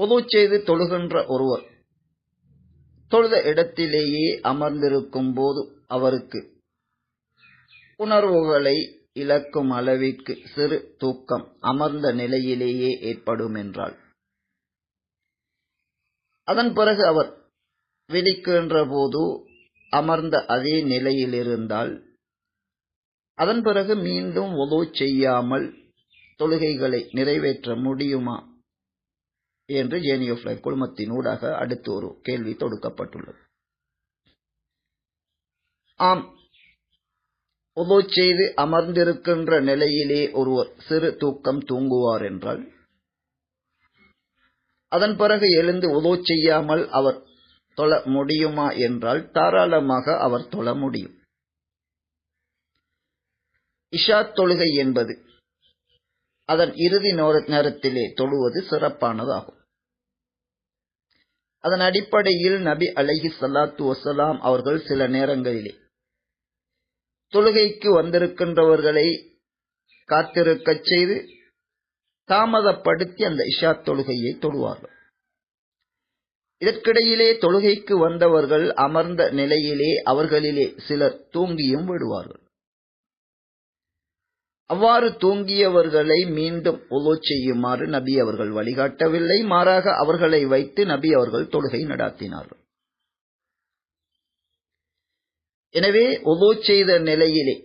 உது செய்து தொழுகின்ற ஒருவர் தொழுத இடத்திலேயே அமர்ந்திருக்கும் போது அவருக்கு உணர்வுகளை இழக்கும் அளவிற்கு சிறு தூக்கம் அமர்ந்த நிலையிலேயே ஏற்படும் என்றால் அதன் பிறகு அவர் விழிக்கின்ற போது அமர்ந்த அதே நிலையில் இருந்தால் அதன் பிறகு மீண்டும் உதவு செய்யாமல் தொழுகைகளை நிறைவேற்ற முடியுமா என்று ஜேனியோஃப்ளை குழுமத்தினூடாக அடுத்து ஒரு கேள்வி தொடுக்கப்பட்டுள்ளது. ஆம். உதவு செய்து அமர்ந்திருக்கின்ற நிலையிலே ஒருவர் சிறு தூக்கம் தூங்குவார் என்றால் அதன் பிறகு எழுந்து உதவு செய்யாமல் அவர் தொழ முடியுமா என்றால் தாராளமாக அவர் தொழ முடியும். இஷா தொழுகை என்பது அதன் இறுதி நேரத்திலே தொழுவது சிறப்பானதாகும். அதன் அடிப்படையில் நபி அலஹி சல்லாத்து வசலாம் அவர்கள் சில நேரங்களிலே தொழுகைக்கு வந்திருக்கின்றவர்களை காத்திருக்கச் செய்து தாமதப்படுத்தி அந்த இஷா தொழுகையை தொழுவார்கள். இதற்கிடையிலே தொழுகைக்கு வந்தவர்கள் அமர்ந்த நிலையிலே அவர்களிலே சிலர் தூங்கியும் விடுவார்கள். அவ்வாறு தூங்கியவர்களை மீண்டும் உலோ செய்யுமாறு நபி அவர்கள் வழிகாட்டவில்லை. மாறாக அவர்களை வைத்து நபி அவர்கள் தொழுகை நடாத்தினார்கள். எனவே உலோ செய்த நிலையிலே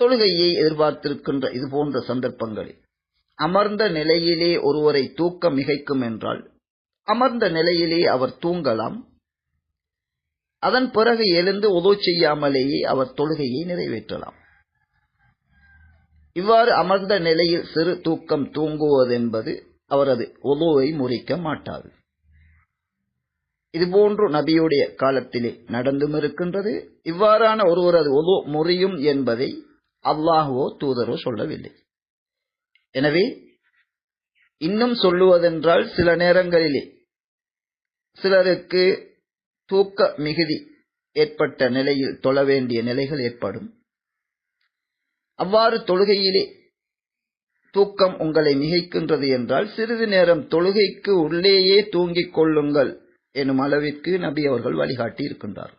தொழுகையை எதிர்பார்த்திருக்கின்ற இது போன்ற சந்தர்ப்பங்களில் அமர்ந்த நிலையிலே ஒருவரை தூக்க மிகைக்கும் என்றால் அமர்ந்த நிலையிலே அவர் தூங்கலாம். அதன் பிறகு எழுந்து உதவு செய்யாமலேயே அவர் தொழுகையை நிறைவேற்றலாம். இவ்வாறு அமர்ந்த நிலையில் சிறு தூக்கம் தூங்குவதென்பது அவரது உதவை முறிக்க மாட்டாது. இதுபோன்று நபியுடைய காலத்திலே நடந்தும் இருக்கின்றது. இவ்வாறான ஒருவரது உது முறியும் என்பதை அல்லாஹுவோ தூதரோ சொல்லவில்லை. எனவே இன்னும் சொல்லுவதென்றால் சில நேரங்களிலே சிலருக்கு தூக்க மிகுதி ஏற்பட்ட நிலையில் தொழ வேண்டிய நிலைகள் ஏற்படும். அவ்வாறு தொழுகையிலே தூக்கம் உங்களை மிகைக்கின்றது என்றால் சிறிது நேரம் தொழுகைக்கு உள்ளேயே தூங்கிக் கொள்ளுங்கள் எனும் அளவிற்கு நபி அவர்கள் வழிகாட்டி இருக்கின்றார்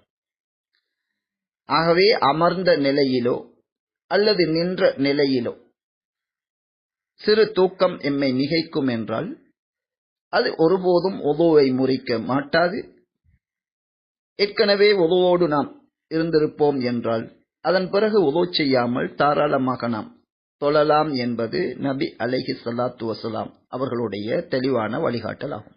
ஆகவே அமர்ந்த நிலையிலோ அல்லது நின்ற நிலையிலோ சிறு தூக்கம் எம்மை மிகைக்கும் என்றால் அது ஒருபோதும் உதவை முறிக்க மாட்டாது. ஏற்கனவே உதவோடு நாம் இருந்திருப்போம் என்றால் அதன் பிறகு உதவு செய்யாமல் தாராளமாக நாம் தொழலாம் என்பது நபி அலைஹி சல்லாத்து வசலாம் அவர்களுடைய தெளிவான வழிகாட்டல் ஆகும்